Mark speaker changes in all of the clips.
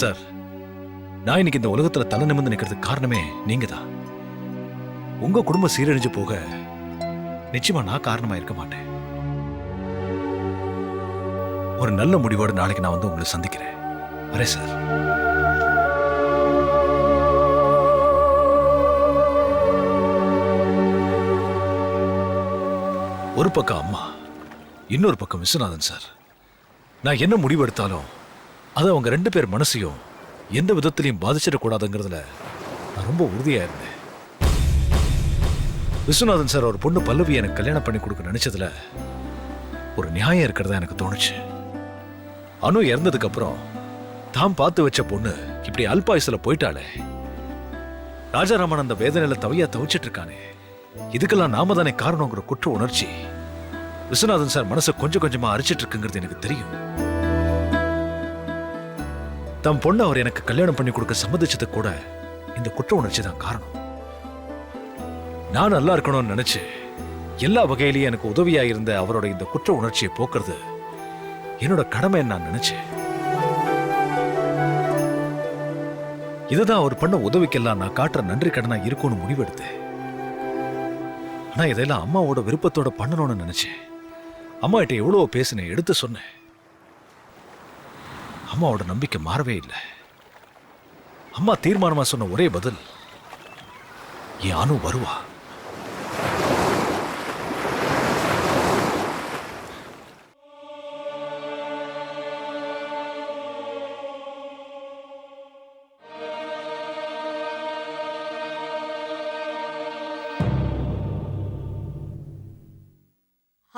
Speaker 1: Sir நான் இன்னைக்கு இந்த உலகத்துல தலை நிமிர்ந்து நிக்கிறதுக்கு காரணமே நீங்க தான் உங்க குடும்பம் சீரழிஞ்சு போக நிச்சயமா நான் காரணமா இருக்க மாட்டேன். ஒரு நல்ல முடிவோட நாளைக்கு நான் வந்து உங்களை சந்திக்கிறேன். வரேன் சார். ஒரு பக்கம் அம்மா இன்னொரு பக்கம் விஸ்வநாதன் சார். நான் என்ன முடிவெடுத்தாலும் அது அவங்க ரெண்டு பேர் மனசையும் எந்த விதத்திலையும் பாதிச்சிடக்கூடாதுங்கிறதுல நான் ரொம்ப உறுதியா இருந்தேன் விஸ்வநாதன் சார் ஒரு பொண்ணு பல்லவி எனக்கு கல்யாணம் பண்ணி கொடுக்க நினைச்சதுல ஒரு நியாயம் இருக்கிறதா எனக்கு தோணுச்சு. அனு இறந்ததுக்கு அப்புறம் பார்த்து வச்ச பொண்ணு இப்படி அல்பாயுசில் போயிட்டாளே. ராஜாராமன் அந்த வேதனையில தவையா தவிச்சிட்டு இருக்கானே இதுக்கெல்லாம் நாம தானே காரணங்கிற குற்ற உணர்ச்சி. விஸ்வநாதன் சார் மனசை கொஞ்சம் கொஞ்சமா அரிச்சிட்டு இருக்குங்கிறது எனக்கு தெரியும். தம் பொண்ணு அவர் எனக்கு கல்யாணம் பண்ணி கொடுக்க சம்மதிச்சது கூட இந்த குற்ற உணர்ச்சி தான் காரணம். நான் நல்லா இருக்கணும்னு நினைச்சு எல்லா வகையிலையும் எனக்கு உதவியா இருந்த அவரோட இந்த குற்ற உணர்ச்சியை போக்குறது என்னோட கடமை நான் நினைச்சேன் இதுதான் அவர் பண்ண உதவிக்கெல்லாம் நான் காட்டுற நன்றி கடனா இருக்கும்னு முடிவெடுத்தேன். ஆனா இதெல்லாம் அம்மாவோட விருப்பத்தோட பண்ணணும்னு நினைச்சேன் அம்மா கிட்ட எவ்வளவோ பேசினேன் எடுத்து சொன்னேன். அம்மாவோட நம்பிக்கை மாறவே இல்லை. அம்மா தீர்மானமா சொன்ன ஒரே பதில் என் அணு வருவா.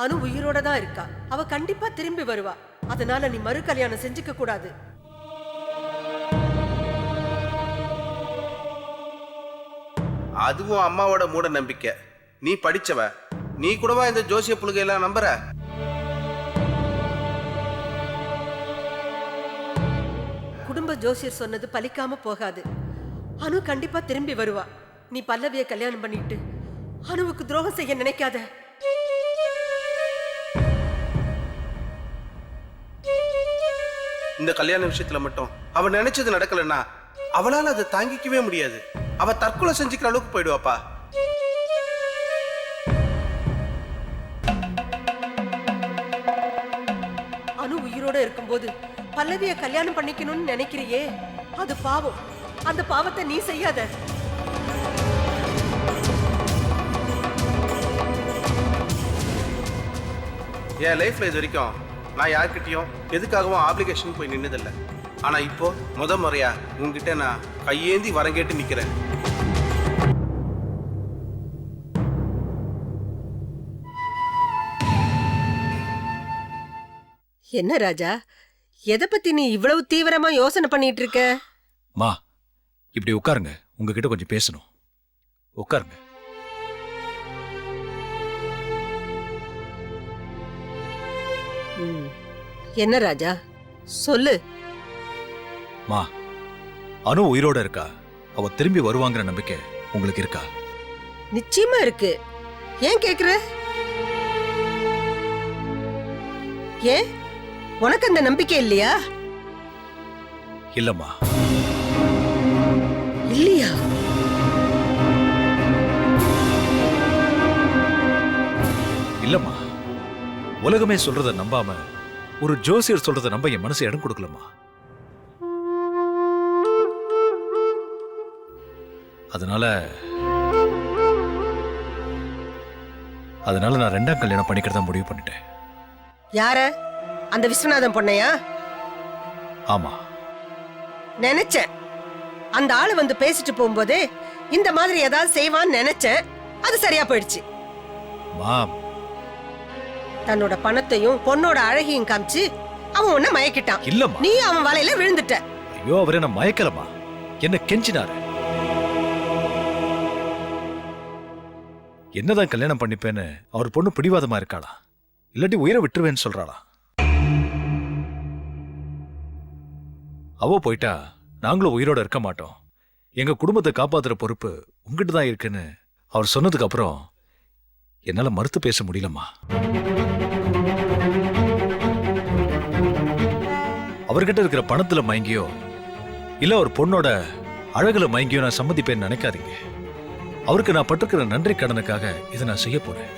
Speaker 2: அனு உயிரோட தான் இருக்கா. அவ கண்டிப்பா திரும்பி வருவா. அதனால நீ மறு கல்யாணம் செஞ்சுக்க கூடாது.
Speaker 3: அதுவும் அம்மாவோட மூட நம்பிக்கை. நீ படிச்சவ. நீ கூடவா இந்த ஜோசிய புழுகையெல்லாம் நம்புற?
Speaker 2: குடும்ப ஜோசியர் சொன்னது பலிக்காம போகாது. அனு கண்டிப்பா திரும்பி வருவா. நீ பல்லவிய கல்யாணம் பண்ணிட்டு அனுவுக்கு துரோகம் செய்ய நினைக்காத.
Speaker 3: இந்த கல்யாண விஷயத்துல மட்டும். அவ நினைச்சது நடக்கலன்னா அவளால அதை தாங்கிக்கவே முடியாது. அவ தற்கொலை செஞ்சுக்கிற அளவுக்கு போயிடுவாப்பா.
Speaker 2: அனு உயிரோட இருக்கும்போது பல்லவிய கல்யாணம் பண்ணிக்கணும்னு நினைக்கிறியே? அது பாவம். அந்த பாவத்தை நீ செய்யாத.
Speaker 3: என் லைஃப்ல இது வரைக்கும் நான் யார்கிட்டயும் எதுக்காகவும் ஆப்ளிகேஷன் போய் நின்னதில்லை. ஆனா இப்போ முத முறையா உங்ககிட்ட நான் கையேந்தி வரம் கேட்டு நிக்கிறேன்.
Speaker 2: என்ன ராஜா? எதை பத்தி நீ இவ்வளவு தீவிரமா யோசனை பண்ணிட்டு இருக்க?
Speaker 1: மா இப்படி உட்காருங்க. உங்ககிட்ட கொஞ்சம் பேசணும். உட்காருங்க.
Speaker 2: என்ன ராஜா? சொல்லு.
Speaker 1: மா அனு உயிரோட இருக்கா? அவ திரும்பி வருவாங்கிற நம்பிக்கை உங்களுக்கு இருக்கா?
Speaker 2: நிச்சயமா இருக்கு. ஏன் கேக்குற? ஏன்? உனக்கு அந்த நம்பிக்கை இல்லையா?
Speaker 1: இல்லம்மா.
Speaker 2: இல்லையா?
Speaker 1: இல்லம்மா. உலகமே சொல்றத நம்பாம ஒரு ஜோசியர் சொல்றத நம்ப என் மனசு இடம் கொடுக்கலம்மா. அதனால அதனால நான் ரெண்டாம் கல்யாணம் பண்ணிக்கிறதா முடிவு பண்ணிட்டேன்.
Speaker 2: யார? அந்த விஸ்வநாதன் பொண்ணையா?
Speaker 1: ஆமா.
Speaker 2: நினைச்சேன். அந்த ஆளு வந்து பேசிட்டு போகும்போதே இந்த மாதிரி ஏதாவது செய்வான்னு நினைச்சேன். அது சரியா போயிடுச்சு.
Speaker 1: மா
Speaker 2: தன்னோட பணத்தையும் பொண்ணோட அழகையும் காமிச்சு அவன் உன்னை மயக்கிட்டான்.
Speaker 1: இல்லம்மா.
Speaker 2: நீ அவன் வலையில விழுந்துட்ட.
Speaker 1: ஐயோ அவர் என்ன மயக்கலமா என்ன கெஞ்சினாரு. என்னதான் கல்யாணம் பண்ணிப்பேன்னு அவர் பொண்ணு பிடிவாதமா இருக்காளா? இல்லாட்டி உயிரை விட்டுருவேன்னு சொல்றாளா? அவ போயிட்டா நாங்களும் உயிரோட இருக்க மாட்டோம். எங்க குடும்பத்தை காப்பாத்துற பொறுப்பு உங்ககிட்ட தான் இருக்குன்னு அவர் சொன்னதுக்கு அப்புறம் என்னால மறுத்து பேச முடியலம்மா. அவர்கிட்ட இருக்கிற பணத்துல மயங்கியோ இல்ல ஒரு பொண்ணோட அழகுல மயங்கியும் நான் சம்மதிப்பேன்னு நினைக்காதீங்க. அவருக்கு நான் பட்டிருக்கிற நன்றி கடனுக்காக இதை நான் செய்ய போறேன்.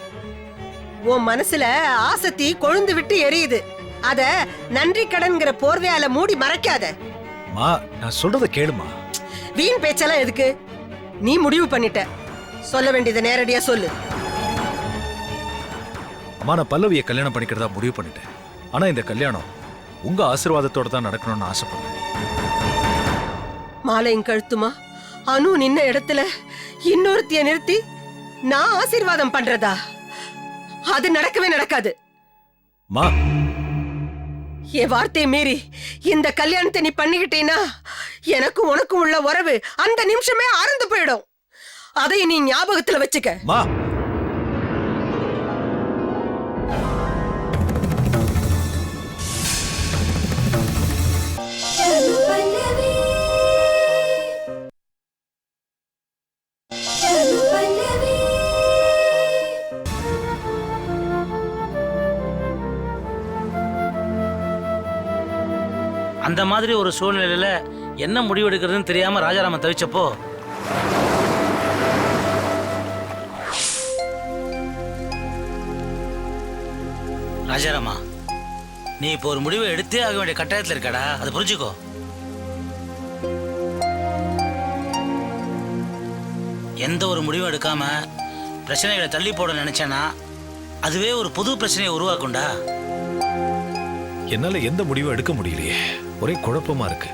Speaker 2: உன் மனசுல ஆசத்தி கொழுந்து விட்டு எரியுது. அத நன்றி கடன்கிற போர்வையால மூடி மறைக்காத.
Speaker 1: மா நான் சொல்றத கேளுமா.
Speaker 2: வீண் பேச்செல்லாம் எதுக்கு? நீ முடிவு பண்ணிட்ட. சொல்ல வேண்டியதை நேரடியா சொல்லு.
Speaker 1: நான் பல்லவியை கல்யாணம் பண்ணிக்கிறதா முடிவு பண்ணிட்டேன். ஆனா இந்த கல்யாணம் உங்க ஆசீர்வாதத்தோட தான் நடக்கணும்னு ஆசைப்படுறேன்.
Speaker 2: மாலையும் கழுத்துமா? அனு நின்ன இடத்துல இன்னொருத்திய நிறுத்தி நான் ஆசீர்வாதம் பண்றதா? அது நடக்கவே நடக்காது.
Speaker 1: மா.
Speaker 2: என் வார்த்தையை மீறி இந்த கல்யாணத்தை நீ பண்ணிக்கிட்டீன்னா எனக்கும் உனக்கும் உள்ள உறவு அந்த நிமிஷமே அறந்து போயிடும். அதை நீ ஞாபகத்துல வச்சுக்க.
Speaker 4: அந்த மாதிரி ஒரு சூழ்நிலையில் என்ன முடிவு எடுக்கிறதுன்னு ராஜாராமன் தவிச்சப்போ? ராஜாராமா நீ இப்போ ஒரு முடிவை எடுத்தே ஆக வேண்டிய கட்டாயத்தில் இருக்கடா. அதை புரிஞ்சுக்கோ. எந்த ஒரு முடிவும் எடுக்காம பிரச்சனைகளை தள்ளி போட நினைச்சேன்னா அதுவே ஒரு புது பிரச்சனையை உருவாக்கும்டா.
Speaker 1: என்னால எந்த முடிவும் எடுக்க முடியலையே. ஒரே குழப்பமா இருக்கு.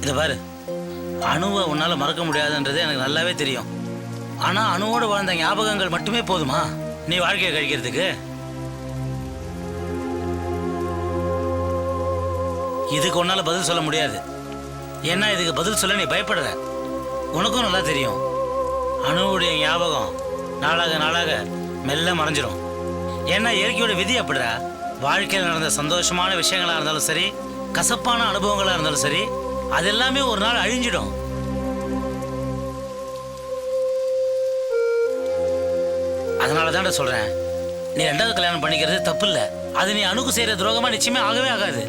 Speaker 4: இதை பாரு. அணுவை உன்னால மறக்க முடியாதுன்றது எனக்கு நல்லாவே தெரியும். ஆனா அணுவோடு வாழ்ந்த ஞாபகங்கள் மட்டுமே போதுமா? நீ வாழ்க்கையை கழிக்கிறதுக்கு? இதுக்கு உன்னால பதில் சொல்ல முடியாது. ஏன்னா இதுக்கு பதில் சொல்ல நீ பயப்படுற. உனக்கும் நல்லா தெரியும். அணுவுடைய ஞாபகம் நாளாக நாளாக மெல்ல மறைஞ்சிரும். ஏன்னா இயற்கையோட விதி அப்படிடா. வாழ்க்கையில் நடந்த சந்தோஷமான விஷயங்களாக இருந்தாலும் சரி கசப்பான அனுபவங்களாக இருந்தாலும் சரி அது எல்லாமே ஒரு நாள் அழிஞ்சிடும். அதனால தான்டா சொல்கிறேன் நீ ரெண்டாவது கல்யாணம் பண்ணிக்கிறது தப்பு இல்லை. அது நீ அணுக்கு செய்கிற துரோகமாக நிச்சயமே ஆகவே ஆகாது.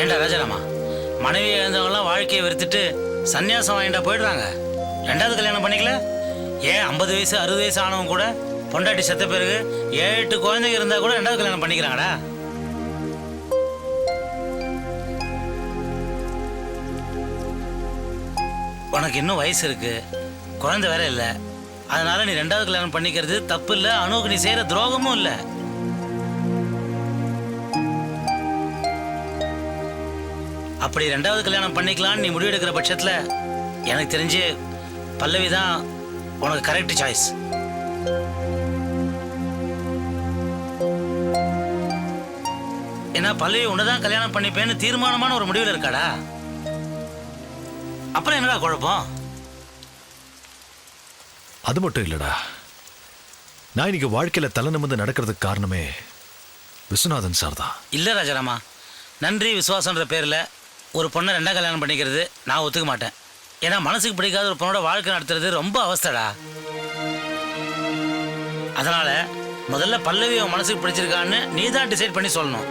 Speaker 4: ஏண்டா ராஜாராமா? மனைவி இழந்தவங்களாம் வாழ்க்கையை வெறுத்துட்டு சன்னியாசம் வாங்கிட்டா போயிடுறாங்க. ரெண்டாவது கல்யாணம் பண்ணிக்கல? ஏன் ஐம்பது வயசு அறுபது வயசு ஆனவங்க கூட பொண்டாட்டி செத்த பிறகு ஏழு எட்டு குழந்தைங்க இருந்தா கூட ரெண்டாவது கல்யாணம் பண்ணிக்கிறாங்கடா. உனக்கு இன்னும் வயசு இருக்கு. குழந்தை வேற இல்லை. அதனால நீ ரெண்டாவது கல்யாணம் பண்ணிக்கிறது தப்பு இல்லை. அணுவுக்கு நீ செய்யற துரோகமும் இல்லை. அப்படி ரெண்டாவது கல்யாணம் பண்ணிக்கலாம்னு நீ முடிவெடுக்கிற பட்சத்தில் எனக்கு தெரிஞ்சு பல்லவி தான் உனக்கு கரெக்ட் சாய்ஸ் ஏன்னா பல்லவி உன்னை தான் கல்யாணம் பண்ணிப்பேன்னு தீர்மானமான ஒரு முடிவில் இருக்காடா? அப்புறம் என்னடா குழப்பம்?
Speaker 1: அது மட்டும் இல்லடா. நான் இன்னைக்கு வாழ்க்கையில தலை நிமிர்ந்து நடக்கிறதுக்கு காரணமே விஸ்வநாதன் சார் தான்.
Speaker 4: இல்லை ராஜாராமா. நன்றி விசுவாசன்ற பேரில் ஒரு பொண்ணை ரெண்டாம் கல்யாணம் பண்ணிக்கிறது நான் ஒத்துக்க மாட்டேன். ஏன்னா மனசுக்கு பிடிக்காத ஒரு பொண்ணோட வாழ்க்கை நடத்துறது ரொம்ப அவஸ்தடா. அதனால முதல்ல பல்லவி உன் மனசுக்கு பிடிச்சிருக்கான்னு நீ தான் டிசைட் பண்ணி சொல்லணும்.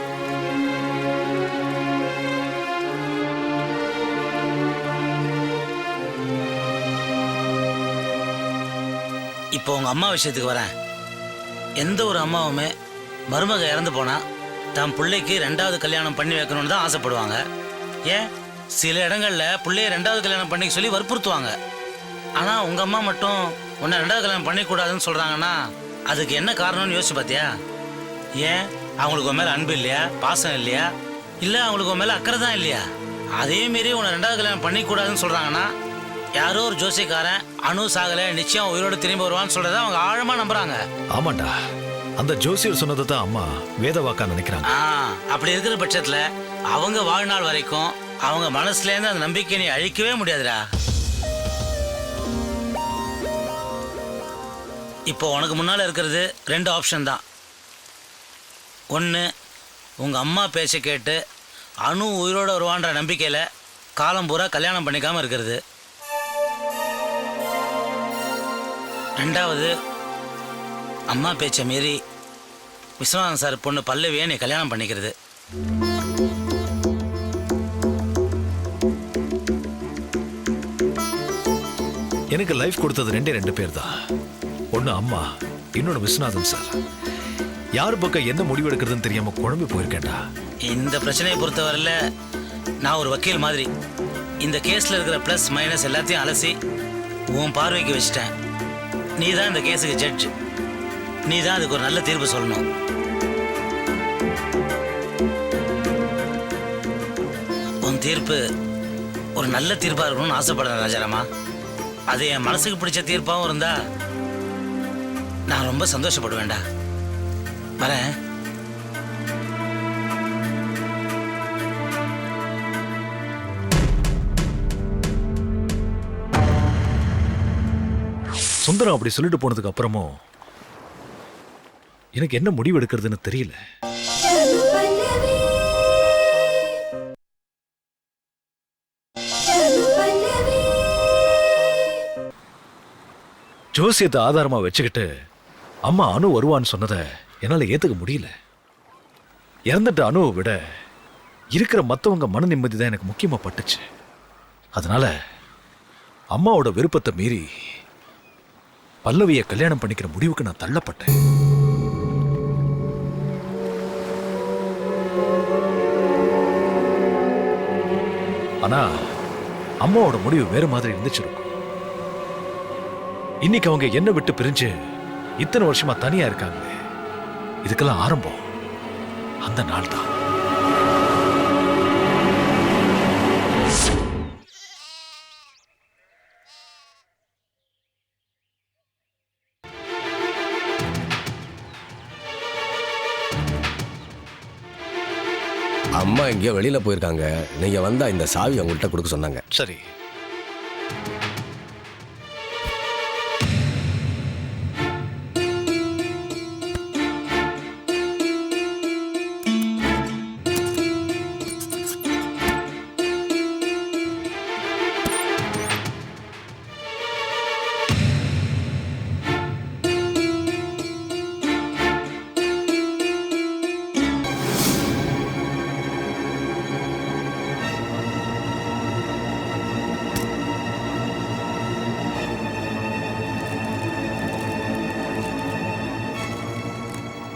Speaker 4: இப்போ உங்கள் அம்மா விஷயத்துக்கு வரேன். எந்த ஒரு அம்மாவுமே மருமக இறந்து போனால் தன் பிள்ளைக்கு ரெண்டாவது கல்யாணம் பண்ணி வைக்கணும்னு தான் ஆசைப்படுவாங்க. ஏன்? சில இடங்களில் பிள்ளைய ரெண்டாவது கல்யாணம் பண்ணிக்க சொல்லி வற்புறுத்துவாங்க. ஆனால் உங்கள் அம்மா மட்டும் உன்னை ரெண்டாவது கல்யாணம் பண்ணிக்கூடாதுன்னு சொல்கிறாங்கன்னா அதுக்கு என்ன காரணம்னு யோசிச்சு பார்த்தியா ஏன்? அவங்களுக்கு உன் மேல அன்பு இல்லையா? பாசம் இல்லையா? இல்ல அவங்களுக்கு உன் மேல அக்கறை தான் இல்லையா? அதே மீறி உன்னை ரெண்டாவது கல்யாணம் பண்ணிக்கூடாதுன்னு சொல்றாங்கன்னா யாரோ ஒரு ஜோசியக்காரன் அணு சாகல நிச்சயம் உயிரோடு திரும்பி வருவான்னு சொல்றத அவங்க ஆழமா நம்புறாங்க.
Speaker 1: ஆமாண்டா. அந்த ஜோசியர் சொன்னதை தான் அம்மா வேதவாக்கா நினைக்கிறாங்க.
Speaker 4: ஆ, அப்படி இருக்கிற பட்சத்துல அவங்க வாழ்நாள் வரைக்கும் அவங்க மனசுல இருந்து அந்த நம்பிக்கையை நீ அழிக்கவே முடியாதுடா. இப்போ உனக்கு முன்னால் இருக்கிறது ரெண்டு ஆப்ஷன் தான். ஒன்று உங்கள் அம்மா பேச்சை கேட்டு அணு உயிரோடு வருவான்ற நம்பிக்கையில் காலம் பூரா கல்யாணம் பண்ணிக்காமல் இருக்கிறது. ரெண்டாவது அம்மா பேச்சை மீறி விஸ்வநாதன் சார் பொண்ணு பல்லவியை நீ கல்யாணம் பண்ணிக்கிறது.
Speaker 1: எனக்கு லைஃப் கொடுத்தது ரெண்டே ரெண்டு பேர் தான். ஒன்று அம்மா இன்னொன்று விஸ்வநாதன் சார். யார் பக்கம் என்ன முடிவு எடுக்கிறதுன்னு தெரியாம குழம்பு போயிருக்கேன்டா.
Speaker 4: இந்த பிரச்சனையை பொறுத்தவரையில் நான் ஒரு வக்கீல் மாதிரி. இந்த கேஸில் இருக்கிற ப்ளஸ் மைனஸ் எல்லாத்தையும் அலசி உன் பார்வைக்கு வச்சுட்டேன். நீ தான் இந்த கேஸுக்கு ஜட்ஜ் நீ தான் அதுக்கு ஒரு நல்ல தீர்ப்பு சொல்லணும். உன் தீர்ப்பு ஒரு நல்ல தீர்ப்பாக இருக்கணும்னு ஆசைப்படுறேன் ராஜாராமா. அது என் மனசுக்கு பிடிச்ச தீர்ப்பாகவும் இருந்தால் நான் ரொம்ப சந்தோஷப்படுவேண்டா வரேன்.
Speaker 1: சுந்தரம் அப்படி சொல்லிட்டு போனதுக்கு அப்புறமும் எனக்கு என்ன முடிவு எடுக்கிறதுன்னு தெரியல. ஜோசியத்தை ஆதாரமா வச்சுக்கிட்டு அம்மா அணு வருவான்னு சொன்னதை என்னால் ஏற்றுக்க முடியல. இறந்துட்ட அணுவை விட இருக்கிற மற்றவங்க மன நிம்மதி தான் எனக்கு முக்கியமாக பட்டுச்சு. அதனால் அம்மாவோட விருப்பத்தை மீறி பல்லவியை கல்யாணம் பண்ணிக்கிற முடிவுக்கு நான் தள்ளப்பட்டேன். ஆனா அம்மாவோட முடிவு வேற மாதிரி இருந்துச்சு இருக்கும். இன்னைக்கு அவங்க என்ன விட்டு பிரிஞ்சு இத்தனை வருஷமா தனியா இருக்காங்களே. இதுக்கெல்லாம் ஆரம்பம் அந்த நாள் தான்
Speaker 5: அம்மா எங்கேயோ வெளியில போயிருக்காங்க. நீங்க வந்தா இந்த சாவி அவங்கள்ட்ட கொடுக்க சொன்னாங்க.
Speaker 1: சரி.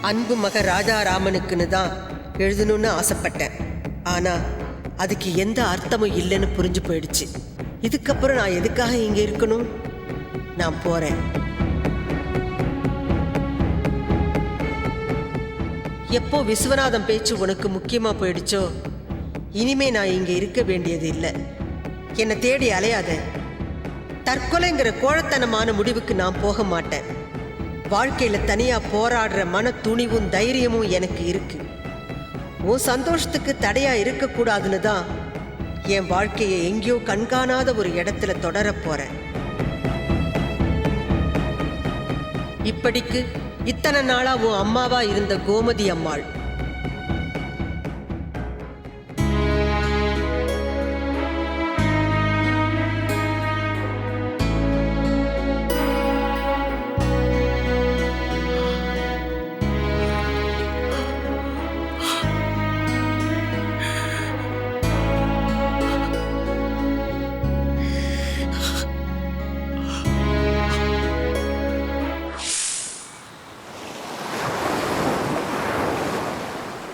Speaker 2: அன்பு மக ராஜாராமனுக்குன்னு தான் எழுதணும்னு ஆசைப்பட்டேன். ஆனால் அதுக்கு எந்த அர்த்தமும் இல்லைன்னு புரிஞ்சு போயிடுச்சு. இதுக்கப்புறம் நான் எதுக்காக இங்கே இருக்கணும்? நான் போகிறேன் எப்போ விஸ்வநாதம் பேச்சு உனக்கு முக்கியமாக போயிடுச்சோ? இனிமே நான் இங்கே இருக்க வேண்டியது இல்லை. என்னை தேடி அலையாத. தற்கொலைங்கிற கோழத்தனமான முடிவுக்கு நான் போக மாட்டேன். வாழ்க்கையில தனியா போராடுற மன துணிவும் தைரியமும் எனக்கு இருக்கு. உன் சந்தோஷத்துக்கு தடையா இருக்கக்கூடாதுன்னு தான் என் வாழ்க்கையை எங்கேயோ கண்காணாத ஒரு இடத்துல தொடரப் போகிறேன் இப்படிக்கு இத்தனை நாளா உன் அம்மாவா இருந்த கோமதி அம்மாள்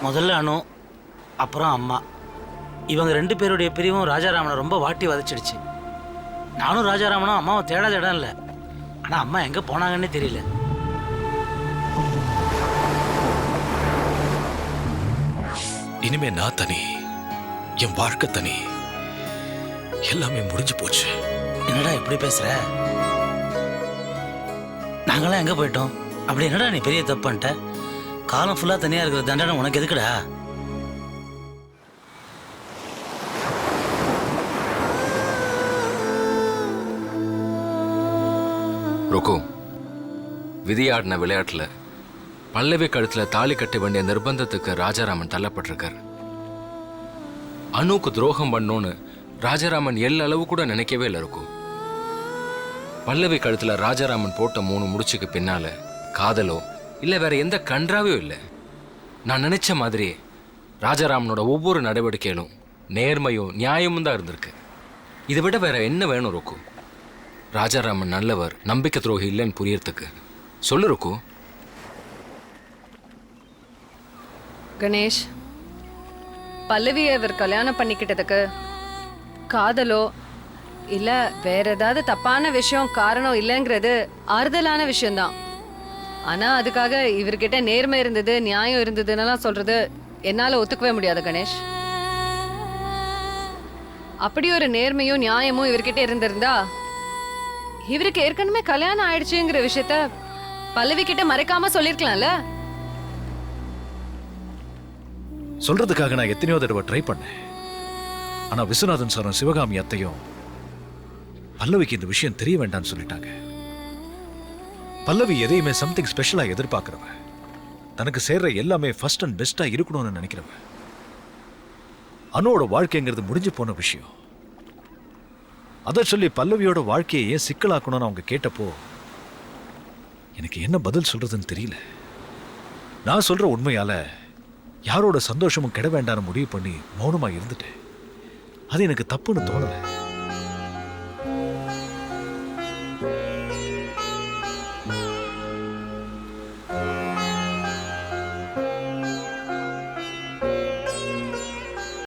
Speaker 4: முதல்ல அனு அப்புறம் அம்மா. இவங்க ரெண்டு பேருடைய பிரிவும் ராஜாராமனை ரொம்ப வாட்டி வதச்சிடுச்சு. நானும் ராஜாராமனும் அம்மாவை தேடாத இடம் இல்லை. ஆனால் அம்மா எங்கே போனாங்கன்னே தெரியல.
Speaker 1: இனிமே நான் தனி. என் வாழ்க்கை தனி. எல்லாமே முடிஞ்சு போச்சு.
Speaker 4: என்னடா இப்படி பேசுற? நாங்களாம் எங்கே போயிட்டோம்? அப்படி என்னடா நீ பெரிய தப்பு பண்ணிட்ட? காலம் ஃபுல்லாக தனியாக இருக்கிற தண்டனை உனக்கு எதுக்குடா?
Speaker 6: ருக்கு விதியாடின விளையாட்டில் பல்லவி கழுத்தில் தாலி கட்ட வேண்டிய நிர்பந்தத்துக்கு ராஜாராமன் தள்ளப்பட்டிருக்கார். அணுக்கு துரோகம் பண்ணோன்னு ராஜாராமன் எல்ல அளவு கூட நினைக்கவே இல்லை இருக்கும் பல்லவி கழுத்தில் ராஜாராமன் போட்ட மூணு முடிச்சுக்கு பின்னால காதலோ இல்லை வேற எந்த கன்றாவையும் இல்லை. நான் நினைச்ச மாதிரி ராஜாராமனோட ஒவ்வொரு நடவடிக்கையிலும் நேர்மையும் நியாயமும் தான் இருந்திருக்கு. இதை விட வேற என்ன வேணும் ருக்கு? ராஜாராமன் நல்லவர் நம்பிக்கை துரோகி இல்லைன்னு புரியறதுக்கு. சொல்லு ருக்கு.
Speaker 7: கணேஷ் பல்லவியை இவர் கல்யாணம் பண்ணிக்கிட்டதுக்கு காதலோ இல்லை வேற ஏதாவது தப்பான விஷயம் காரணம் இல்லைங்கிறது ஆறுதலான விஷயம்தான். ஆனா அதுக்காக இவர்கிட்ட நேர்மை இருந்தது நியாயம் இருந்ததுன்னெல்லாம் சொல்றது என்னால ஒத்துக்கவே முடியாது கணேஷ். அப்படி ஒரு நேர்மையும் நியாயமும் இவர்கிட்ட இருந்திருந்தா இவருக்கு ஏற்கனவே கல்யாணம் ஆயிடுச்சுங்கிற விஷயத்த பல்லவி கிட்ட மறைக்காம சொல்லிருக்கலாம்ல?
Speaker 1: சொல்றதுக்காக நான் எத்தனையோ தடவை ட்ரை பண்ணேன். ஆனா விஸ்வநாதன் சாரும் சிவகாமி அத்தையும் பல்லவிக்கு இந்த விஷயம் தெரிய வேண்டாம்னு சொல்லிட்டாங்க. பல்லவி எதையுமே சம்திங் ஸ்பெஷலா எதிர்பார்க்குறவ. தனக்கு சேர்ற எல்லாமே ஃபர்ஸ்ட் அண்ட் பெஸ்டா இருக்கணும்னு நினைக்கிறவ. அனுவோட வாழ்க்கைங்கிறது முடிஞ்சு போன விஷயம். அதை சொல்லி பல்லவியோட வாழ்க்கையை ஏன் சிக்கலாக்கணும்னு அவங்க கேட்டப்போ எனக்கு என்ன பதில் சொல்றதுன்னு தெரியல. நான் சொல்ற உண்மையால யாரோட சந்தோஷமும் கெட வேண்டாம்னு முடிவு பண்ணி மௌனமா இருந்துட்டேன். அது எனக்கு தப்புன்னு தோணலை.